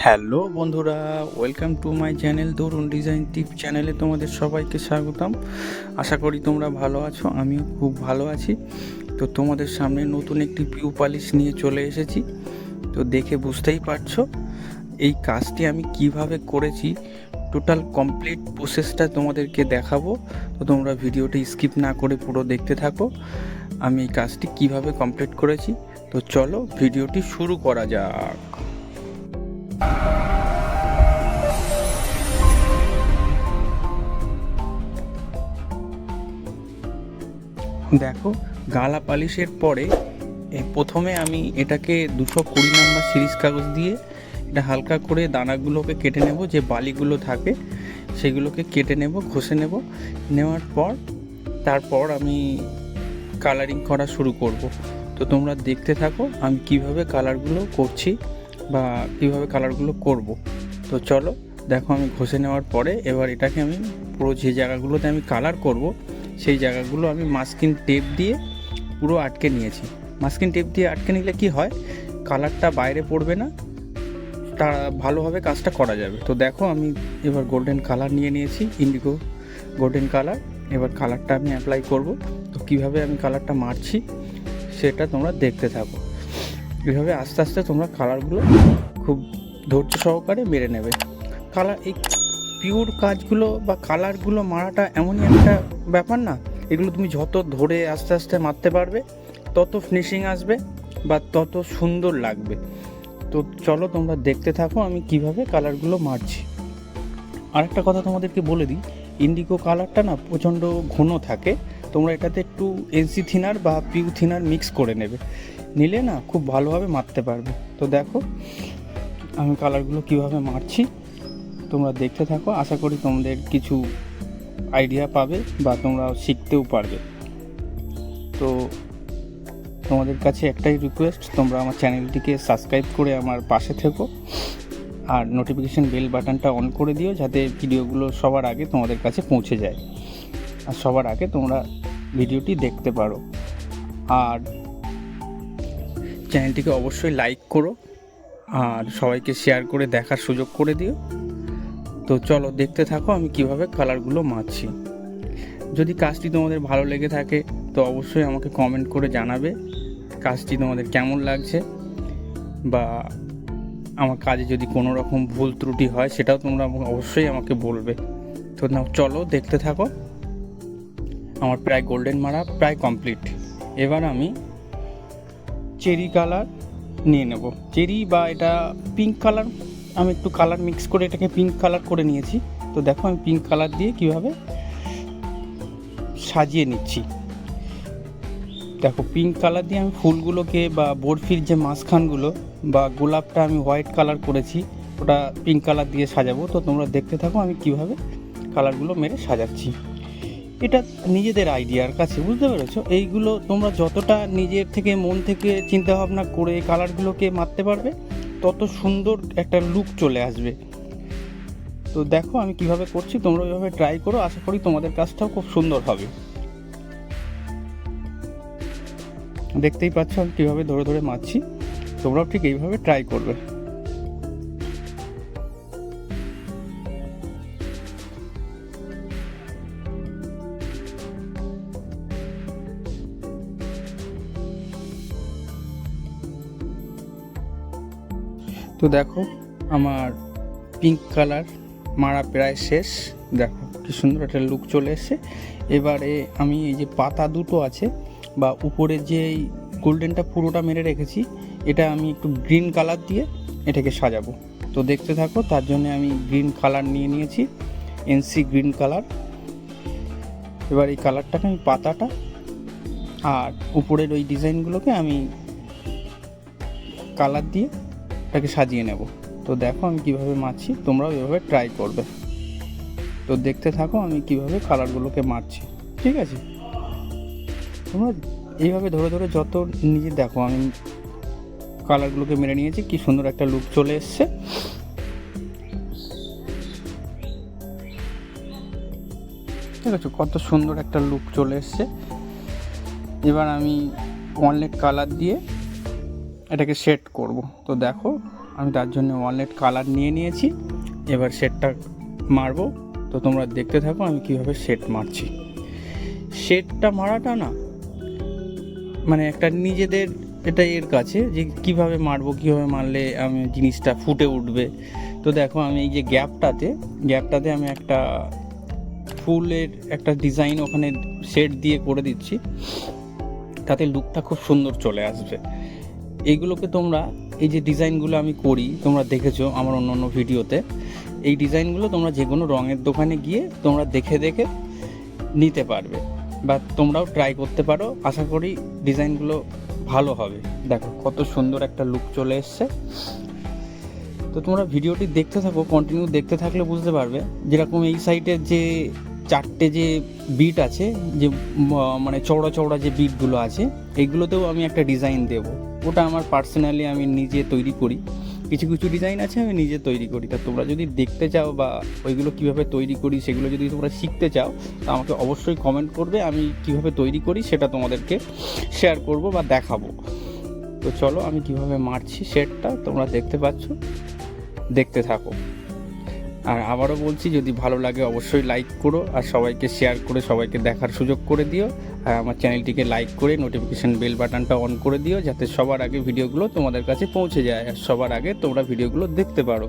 Hello বন্ধুরা welcome to my channel Tarun design tip চ্যানেলে তোমাদের সবাইকে স্বাগতম। আশা করি তোমরা ভালো আছো, আমিও খুব ভালো আছি। তো তোমাদের সামনে নতুন একটি পিউ পালিশ নিয়ে চলে এসেছি। তো দেখে বুঝতেই পারছ এই কাজটি আমি কীভাবে করেছি টোটাল কমপ্লিট প্রসেসটা তোমাদেরকে দেখাবো। তো তোমরা ভিডিওটি স্কিপ না করে পুরো দেখতে থাকো। আমি এই কাজটি কীভাবে কমপ্লিট করেছি, তো চলো ভিডিওটি শুরু করা যাক। দেখো, গালা পালিশের পরে প্রথমে আমি এটাকে দুশো কুড়ি নম্বর সিরিজ কাগজ দিয়ে এটা হালকা করে দানাগুলোকে কেটে নেব, যে বালিগুলো থাকে, সেগুলোকে কেটে নেব, ঘষে নেব। নেওয়ার পর, তারপর আমি কালারিং করা শুরু করব। তো তোমরা দেখতে থাকো, আমি কীভাবে কালারগুলো করছি বা কীভাবে কালারগুলো করব। তো চলো, দেখো আমি ঘষে নেওয়ার পরে, এবার এটাকে আমি পুরো যে জায়গাগুলোতে আমি কালার করব সেই জায়গাগুলো আমি মাস্কিন টেপ দিয়ে পুরো আটকে নিয়েছি। মাস্কিন টেপ দিয়ে আটকে নিলে কি হয়? কালারটা বাইরে পড়বে না, তা ভালোভাবে কাজটা করা যাবে। তো দেখো আমি এবার গোল্ডেন কালার নিয়ে নিয়েছি ইন্ডিগো গোল্ডেন কালার এবার কালারটা আমি অ্যাপ্লাই করব। তো কীভাবে আমি কালারটা মারছি, সেটা তোমরা দেখতে থাকো। এভাবে আস্তে আস্তে তোমরা কালারগুলো খুব ধৈর্য সহকারে মেরে নেবে। কালার এই পিওর কাজগুলো বা কালারগুলো মারাটা এমনই একটা ব্যাপার না। এগুলো তুমি যত ধরে আস্তে আস্তে মারতে পারবে, তত ফিনিশিং আসবে বা তত সুন্দর লাগবে। তো চলো তোমরা দেখতে থাকো আমি কীভাবে কালারগুলো মারছি। আরেকটা কথা তোমাদেরকে বলে দিই ইন্ডিগো কালারটা না প্রচণ্ড ঘন থাকে, তোমরা এটাতে একটু এনসি থিনার বা পিউ থিনার মিক্স করে নেবে। নিলে না খুব ভালোভাবে মারতে পারবে। তো দেখো, আমি কালারগুলো কীভাবে মারছি। তোমরা দেখতে থাকো। আশা করি তোমাদের কিছু আইডিয়া পাবে বা তোমরা শিখতেও পারবে। তো তোমাদের কাছে একটাই রিকোয়েস্ট তোমরা আমার চ্যানেলটিকে সাবস্ক্রাইব করে আমার পাশে থেকো আর নোটিফিকেশান বেল বাটনটা অন করে দিও যাতে ভিডিওগুলো সবার আগে তোমাদের কাছে পৌঁছে যায়। আর সবার আগে তোমরা ভিডিওটি দেখতে পারো। আর চ্যানেলটিকে অবশ্যই লাইক করো। আর সবাইকে শেয়ার করে দেখার সুযোগ করে দিও। তো চলো দেখতে থাকো আমি কীভাবে কালারগুলো মাছি যদি কাজটি তোমাদের ভালো লেগে থাকে, তো অবশ্যই আমাকে কমেন্ট করে জানাবে, কাজটি তোমাদের কেমন লাগছে, বা আমার কাজে যদি কোনো রকম ভুল ত্রুটি হয়, সেটাও তোমরা অবশ্যই আমাকে বলবে। তো নাও চলো দেখতে থাকো, আমার প্রায় গোল্ডেন মারা প্রায় কমপ্লিট এবার আমি চেরি কালার নিয়ে নেব। চেরি বা এটা পিঙ্ক কালার আমি একটু কালার মিক্স করে এটাকে পিঙ্ক কালার করে নিয়েছি। তো দেখো আমি পিঙ্ক কালার দিয়ে কীভাবে সাজিয়ে নিচ্ছি। দেখো পিঙ্ক কালার দিয়ে আমি ফুলগুলোকে বা বরফির যে মাঝখানগুলো বা গোলাপটা আমি হোয়াইট কালার করেছি, ওটা পিঙ্ক কালার দিয়ে সাজাবো। তো তোমরা দেখতে থাকো আমি কীভাবে কালারগুলো মেরে সাজাচ্ছি। এটা নিজেদের আইডিয়ার কাছে, বুঝতে পেরেছ? এইগুলো তোমরা যতটা নিজের থেকে, মন থেকে চিন্তা ভাবনা করে কালারগুলোকে মারতে পারবে তত সুন্দর একটা লুক চলে আসবে। তো দেখো আমি কীভাবে করছি, তোমরা ওইভাবে ট্রাই করো, আশা করি তোমাদের কাজটাও খুব সুন্দর হবে। দেখতেই পাচ্ছ আমি কীভাবে ধরে ধরে মারছি, তোমরাও ঠিক এইভাবে ট্রাই করবে। তো দেখো, আমার পিঙ্ক কালার মারা প্রায় শেষ। দেখো, কি সুন্দর একটা লুক চলে এসছে। এবারে আমি এই যে পাতা দুটো আছে, বা উপরে যে গোল্ডেনটা পুরোটা মেরে রেখেছি, এটা আমি একটু গ্রিন কালার দিয়ে এটাকে সাজাবো। তো দেখতে থাকো, তার জন্য আমি গ্রিন কালার নিয়ে নিয়েছি এনসি গ্রিন কালার এবার এই কালারটাকে আমি পাতাটা আর উপরের ওই ডিজাইনগুলোকে আমি কালার দিয়ে এটাকে সাজিয়ে নেব। তো দেখো আমি কীভাবে মারছি, তোমরাও এভাবে ট্রাই করবে। তো দেখতে থাকো আমি কীভাবে কালারগুলোকে মারছি, ঠিক আছে? তোমরা এইভাবে ধরে ধরে যত নিজে দেখো, আমি কালারগুলোকে মেরে নিয়েছি, কি সুন্দর একটা লুক চলে এসছে। ঠিক আছে, কত সুন্দর একটা লুক চলে এসছে। এবার আমি ওয়ানলেট কালার দিয়ে এটাকে সেট করব। তো দেখো, আমি তার জন্য ওয়ালেট কালার নিয়ে নিয়েছি। এবার শেডটা মারবো। তো তোমরা দেখতে থাকো আমি কীভাবে শেড মারছি। শেডটা মারাটা না মানে একটা নিজেদের, এটা এর কাছে যে কীভাবে মারবো, কীভাবে মারলে আমি জিনিসটা ফুটে উঠবে। তো দেখো, আমি এই যে গ্যাপটাতে গ্যাপটাতে আমি একটা ফুলের একটা ডিজাইন ওখানে শেড দিয়ে করে দিচ্ছি। তাতে লুকটা খুব সুন্দর চলে আসবে। এইগুলোকে তোমরা, এই যে ডিজাইনগুলো আমি করি, তোমরা দেখেছ আমার অন্য অন্য ভিডিওতে, এই ডিজাইনগুলো তোমরা যে কোনো রঙের দোকানে গিয়ে তোমরা দেখে দেখে নিতে পারবে বা তোমরাও ট্রাই করতে পারো। আশা করি ডিজাইনগুলো ভালো হবে। দেখো, কত সুন্দর একটা লুক চলে এসছে। তো তোমরা ভিডিওটি দেখতে থাকো কন্টিনিউ দেখতে থাকলে বুঝতে পারবে। যেরকম এই সাইডের যে চারটে যে বিট আছে, যে মানে চওড়া চওড়া যে বিটগুলো আছে এইগুলোতেও আমি একটা ডিজাইন দেব। ওটা আমার পার্সোনালি আমি নিজে তৈরি করি। কিছু কিছু ডিজাইন আছে আমি নিজে তৈরি করি। তা তোমরা যদি দেখতে চাও বা ওইগুলো কীভাবে তৈরি করি, সেগুলো যদি তোমরা শিখতে চাও, তা আমাকে অবশ্যই কমেন্ট করবে। আমি কীভাবে তৈরি করি সেটা তোমাদেরকে শেয়ার করব বা দেখাবো। তো চলো আমি কীভাবে মারছি সেটটা তোমরা দেখতে পাচ্ছ। দেখতে থাকো। আর আবারও বলছি, যদি ভালো লাগে অবশ্যই লাইক করো আর সবাইকে শেয়ার করে সবাইকে দেখার সুযোগ করে দিও। আমার চ্যানেলটিকে লাইক করে নোটিফিকেশান বেল বাটনটা অন করে দিও যাতে সবার আগে ভিডিওগুলো তোমাদের কাছে পৌঁছে যায় আর সবার আগে তোমরা ভিডিওগুলো দেখতে পারো।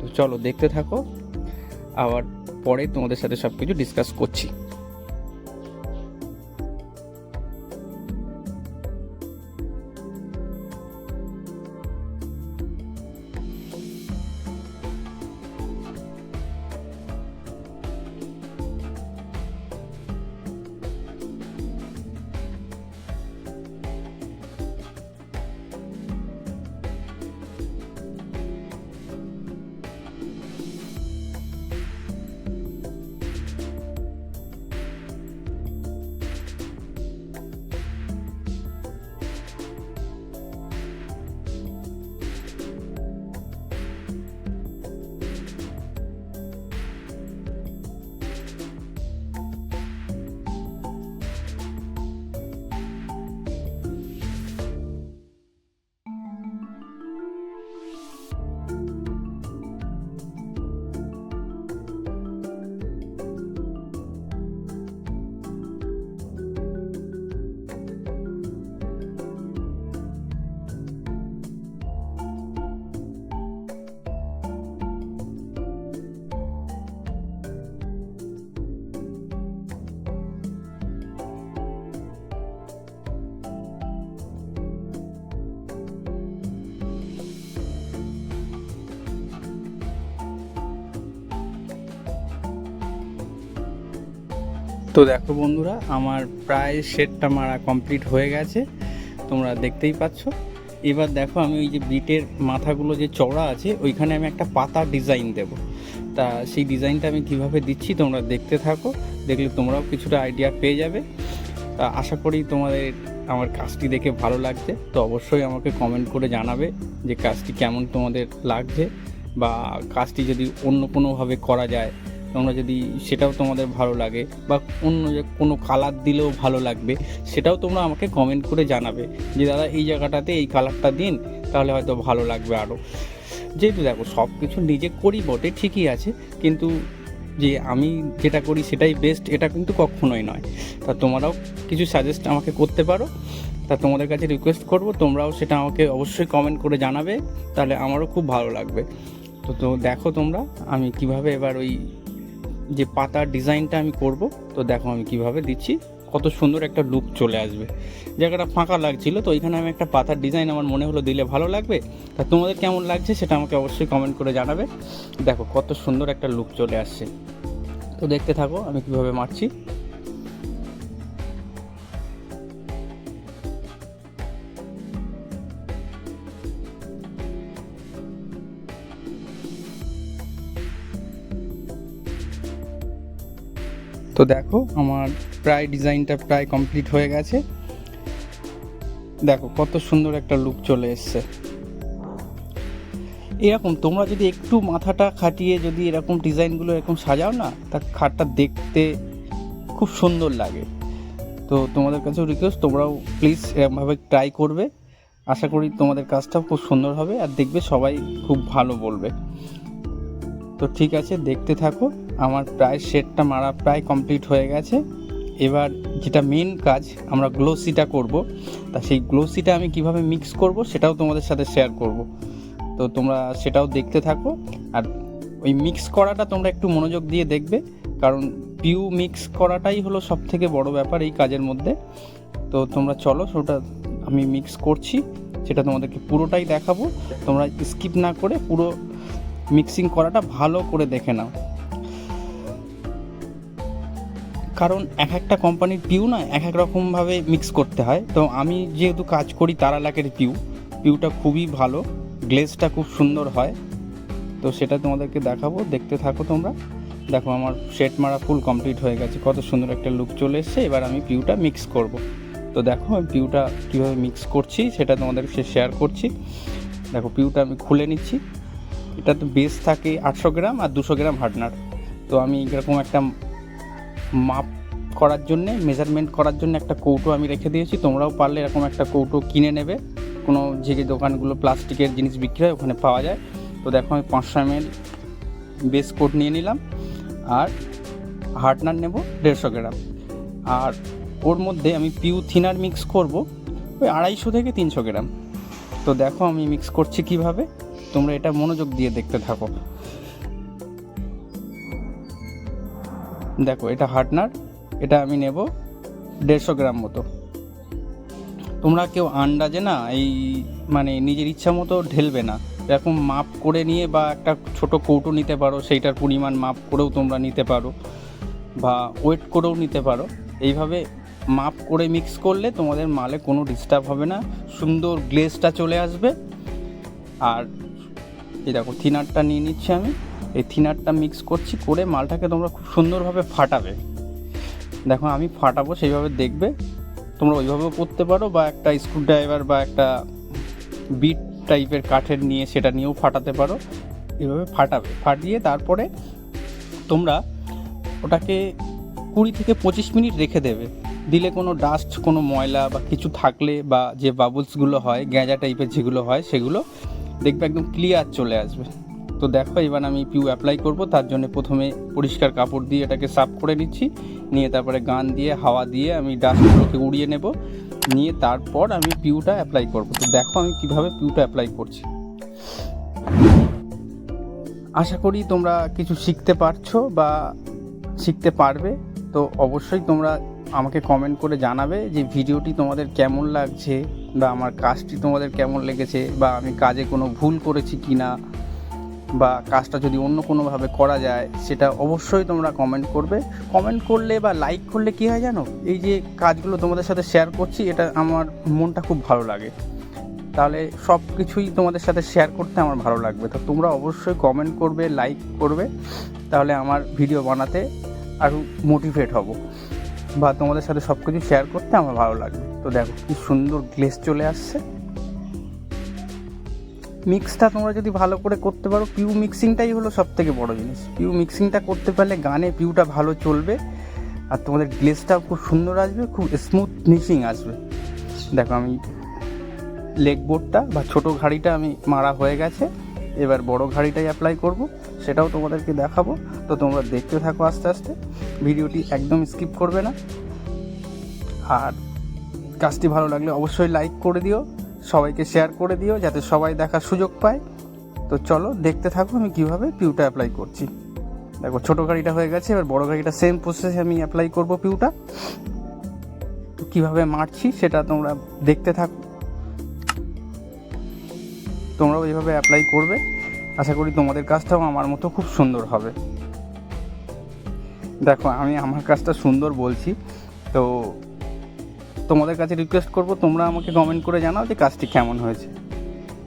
তো চলো দেখতে থাকো। আবার পরে তোমাদের সাথে সব কিছু ডিসকাস করছি। তো দেখো বন্ধুরা, আমার প্রায় শেডটা মারা কমপ্লিট হয়ে গেছে। তোমরা দেখতেই পাচ্ছ। এবার দেখো আমি ওই যে বিটের মাথাগুলো যে চড়া আছে, ওইখানে আমি একটা পাতা ডিজাইন দেব। তা সেই ডিজাইনটা আমি কীভাবে দিচ্ছি তোমরা দেখতে থাকো, দেখলে তোমরাও কিছুটা আইডিয়া পেয়ে যাবে। তা আশা করি তোমাদের আমার কাজটি দেখে ভালো লাগছে। তো অবশ্যই আমাকে কমেন্ট করে জানাবে যে কাজটি কেমন তোমাদের লাগছে, বা কাজটি যদি অন্য কোনোভাবে করা যায় তোমরা যদি সেটাও তোমাদের ভালো লাগে বা অন্য যে কোনো কালার দিলেও ভালো লাগবে, সেটাও তোমরা আমাকে কমেন্ট করে জানাবে যে, দাদা, এই জায়গাটাতে এই কালারটা দিন, তাহলে হয়তো ভালো লাগবে আরও যেহেতু দেখো সব কিছু নিজে করি বটে, ঠিকই আছে, কিন্তু যে আমি যেটা করি সেটাই বেস্ট এটা কিন্তু কখনোই নয়। তা তোমরাও কিছু সাজেস্ট আমাকে করতে পারো, তা তোমাদের কাছে রিকোয়েস্ট করব, তোমরাও সেটা আমাকে অবশ্যই কমেন্ট করে জানাবে, তাহলে আমারও খুব ভালো লাগবে। তো তো দেখো তোমরা, আমি কীভাবে এবার ওই যে পাতার ডিজাইনটা আমি করব, তো দেখো আমি কীভাবে দিচ্ছি। কত সুন্দর একটা লুক চলে আসবে। জায়গাটা ফাঁকা লাগছিল, তো এখানে আমি একটা পাতার ডিজাইন আমার মনে হলো দিলে ভালো লাগবে। তা তোমাদের কেমন লাগছে সেটা আমাকে অবশ্যই কমেন্ট করে জানাবে। দেখো কত সুন্দর একটা লুক চলে আসছে। তো দেখতে থাকো আমি কীভাবে মারছি। তো দেখো, আমার প্রায় ডিজাইনটা প্রায় কমপ্লিট হয়ে গেছে। দেখো, কত সুন্দর একটা লুক চলে এসছে। এরকম তোমরা যদি একটু মাথাটা খাটিয়ে যদি এরকম ডিজাইনগুলো এরকম সাজাও না, তা খাটটা দেখতে খুব সুন্দর লাগে। তো তোমাদের কাছেও রিকোয়েস্ট তোমরাও প্লিজ এরকমভাবে ট্রাই করবে। আশা করি তোমাদের কাজটাও খুব সুন্দর হবে, আর দেখবে সবাই খুব ভালো বলবে। তো ঠিক আছে, দেখতে থাকো। আমার প্রায় শেডটা মারা প্রায় কমপ্লিট হয়ে গেছে। এবার যেটা মেন কাজ, আমরা গ্লোসিটা করব। তা সেই গ্লোসিটা আমি কীভাবে মিক্স করব, সেটাও তোমাদের সাথে শেয়ার করব। তো তোমরা সেটাও দেখতে থাকো। আর ওই মিক্স করাটা তোমরা একটু মনোযোগ দিয়ে দেখবে, কারণ পিউ মিক্স করাটাই হলো সব থেকে বড় ব্যাপার এই কাজের মধ্যে। তো তোমরা চলো সেটা আমি মিক্স করছি, সেটা তোমাদেরকে পুরোটাই দেখাবো। তোমরা স্কিপ না করে পুরো মিক্সিং করাটা ভালো করে দেখে নাও। কারণ এক একটা কোম্পানির পিউ না এক এক রকমভাবে মিক্স করতে হয়। তো আমি যেহেতু কাজ করি তারালাকের পিউ, পিউটা খুবই ভালো গ্লেজটা খুব সুন্দর হয়। তো সেটা তোমাদেরকে দেখাবো, দেখতে থাকো তোমরা। দেখো আমার সেট মারা ফুল কমপ্লিট হয়ে গেছে, কত সুন্দর একটা লুক চলে এসছে, এবার আমি পিউটা মিক্স করব। তো দেখো আমি পিউটা কীভাবে মিক্স করছি, সেটা তোমাদের সে শেয়ার করছি। দেখো পিউটা আমি খুলে নিচ্ছি। এটা তো বেস থাকে আটশো গ্রাম আর দুশো গ্রাম হার্ডনার তো আমি এরকম একটা মাপ করার জন্যে মেজারমেন্ট করার জন্য একটা কৌটো আমি রেখে দিয়েছি। তোমরাও পারলে এরকম একটা কৌটো কিনে নেবে। কোনো যে দোকানগুলো প্লাস্টিকের জিনিস বিক্রি হয়, ওখানে পাওয়া যায়। তো দেখো আমি পাঁচশো এম এল বেস কোট নিয়ে নিলাম। আর হার্টনার নেব দেড়শো গ্রাম। আর ওর মধ্যে আমি পিউ থিনার মিক্স করব ওই আড়াইশো থেকে তিনশো গ্রাম। তো দেখো আমি মিক্স করছি কীভাবে। তোমরা এটা মনোযোগ দিয়ে দেখতে থাকো। দেখো, এটা হার্টনার, এটা আমি নেব দেড়শো গ্রাম মতো। তোমরা কেউ আন্দাজে না এই মানে নিজের ইচ্ছা মতো ঢেলবে না। এরকম মাপ করে নিয়ে বা একটা ছোট কৌটো নিতে পারো, সেইটার পরিমাণ মাপ করেও তোমরা নিতে পারো বা ওয়েট করেও নিতে পারো। এইভাবে মাপ করে মিক্স করলে তোমাদের মালে কোনো ডিস্টার্ব হবে না, সুন্দর গ্লেজটা চলে আসবে। আর এই দেখো, থিনারটা নিয়ে নিচ্ছি আমি। এই থিনারটা মিক্স করছি, করে মালটাকে তোমরা খুব সুন্দরভাবে ফাটাবে। দেখো, আমি ফাটাবো, সেইভাবে দেখবে। তোমরা ওইভাবেও করতে পারো, বা একটা স্ক্রুড্রাইভার বা একটা বিট টাইপের কাঠের নিয়ে সেটা নিয়েও ফাটাতে পারো। এভাবে ফাটাবে। ফাটিয়ে তারপরে তোমরা ওটাকে কুড়ি থেকে পঁচিশ মিনিট রেখে দেবে। দিলে কোনো ডাস্ট কোনো ময়লা বা কিছু থাকলে বা যে বাবলসগুলো হয়, গ্যাঁজা টাইপের যেগুলো হয়, সেগুলো দেখবে একদম ক্লিয়ার চলে আসবে। তো দেখো, এবার আমি পিউ অ্যাপ্লাই করব। তার জন্য প্রথমে পরিষ্কার কাপড় দিয়ে এটাকে সাফ করে নিচ্ছি। নিয়ে তারপরে গান দিয়ে, হাওয়া দিয়ে আমি ডাস্টগুলোকে উড়িয়ে নেব। নিয়ে তারপর আমি পিউটা অ্যাপ্লাই করব। তো দেখো আমি কীভাবে পিউটা অ্যাপ্লাই করছি। আশা করি তোমরা কিছু শিখতে পারছ বা শিখতে পারবে। তো অবশ্যই তোমরা আমাকে কমেন্ট করে জানাবে যে ভিডিওটি তোমাদের কেমন লাগছে বা আমার কাজটি তোমাদের কেমন লেগেছে বা আমি কাজে কোনো ভুল করেছি কি না বা কাজটা যদি অন্য কোনোভাবে করা যায়, সেটা অবশ্যই তোমরা কমেন্ট করবে। কমেন্ট করলে বা লাইক করলে কী হয় জানো? এই যে কাজগুলো তোমাদের সাথে শেয়ার করছি, এটা আমার মনটা খুব ভালো লাগে। তাহলে সব কিছুই তোমাদের সাথে শেয়ার করতে আমার ভালো লাগবে। তো তোমরা অবশ্যই কমেন্ট করবে লাইক করবে, তাহলে আমার ভিডিও বানাতে আরও মোটিভেট হব। বা তোমাদের সাথে সব কিছু শেয়ার করতে আমার ভালো লাগবে। তো দেখো কি সুন্দর গ্লেস চলে আসছে। মিক্সটা তোমরা যদি ভালো করে করতে পারো পিউ মিক্সিংটাই হলো সব থেকে বড় জিনিস। পিউ মিক্সিংটা করতে পারলে গানে পিউটা ভালো চলবে, আর তোমাদের গ্লেসটাও খুব সুন্দর আসবে, খুব স্মুথ ফিনিশিং আসবে। দেখো আমি লেগ বোর্ডটা বা ছোটো ঘাড়িটা আমি মারা হয়ে গেছে, এবার বড় ঘাড়িটাই অ্যাপ্লাই করব, সেটাও তোমাদেরকে দেখাবো। তো তোমরা দেখতে থাকো আস্তে আস্তে, ভিডিওটি একদম স্কিপ করবে না। আর কাজটি ভালো লাগলে অবশ্যই লাইক করে দিও। সবাইকে শেয়ার করে দিও যাতে সবাই দেখার সুযোগ পায়। তো চলো দেখতে থাকো আমি কীভাবে পিউটা অ্যাপ্লাই করছি। দেখো, ছোটো গাড়িটা হয়ে গেছে, এবার বড় গাড়িটা সেম প্রসেসে আমি অ্যাপ্লাই করব পিউটা কীভাবে মারছি সেটা তোমরা দেখতে থাকো। তোমরাও এইভাবে অ্যাপ্লাই করবে। আশা করি তোমাদের কাজটাও আমার মতো খুব সুন্দর হবে। দেখো, আমি আমার কাজটা সুন্দর বলছি। তো তোমাদের কাছে রিকোয়েস্ট করব, তোমরা আমাকে কমেন্ট করে জানাও যে কাজটি কেমন হয়েছে।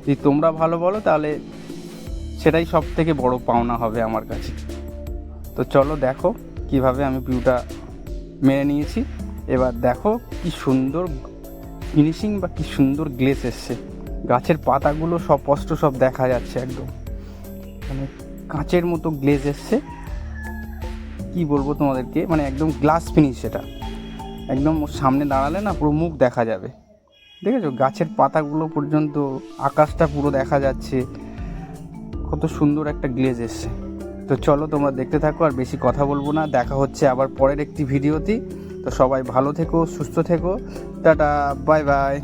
যদি তোমরা ভালো বলো, তাহলে সেটাই সব থেকে বড় পাওনা হবে আমার কাছে। তো চলো দেখো কীভাবে আমি ভিউটা মেনে নিয়েছি। এবার দেখো কি সুন্দর ফিনিশিং বা কি সুন্দর গ্লেস এসছে। গাছের পাতাগুলো স্পষ্ট সব দেখা যাচ্ছে একদম। মানে কাঁচের মতো গ্লেজ এসছে। কি বলব তোমাদেরকে? মানে একদম গ্লাস ফিনিশ সেটা একদম সামনে দাঁড়ালে না পুরো মুখ দেখা যাবে। দেখেছ? গাছের পাতাগুলো পর্যন্ত আকাশটা পুরো দেখা যাচ্ছে। কত সুন্দর একটা গ্লেজ এসছে। তো চলো তোমরা দেখতে থাকো আর বেশি কথা বলব না। দেখা হচ্ছে আবার পরের একটি ভিডিওতেই তো সবাই ভালো থেকো, সুস্থ থেকো। Tata, bye bye.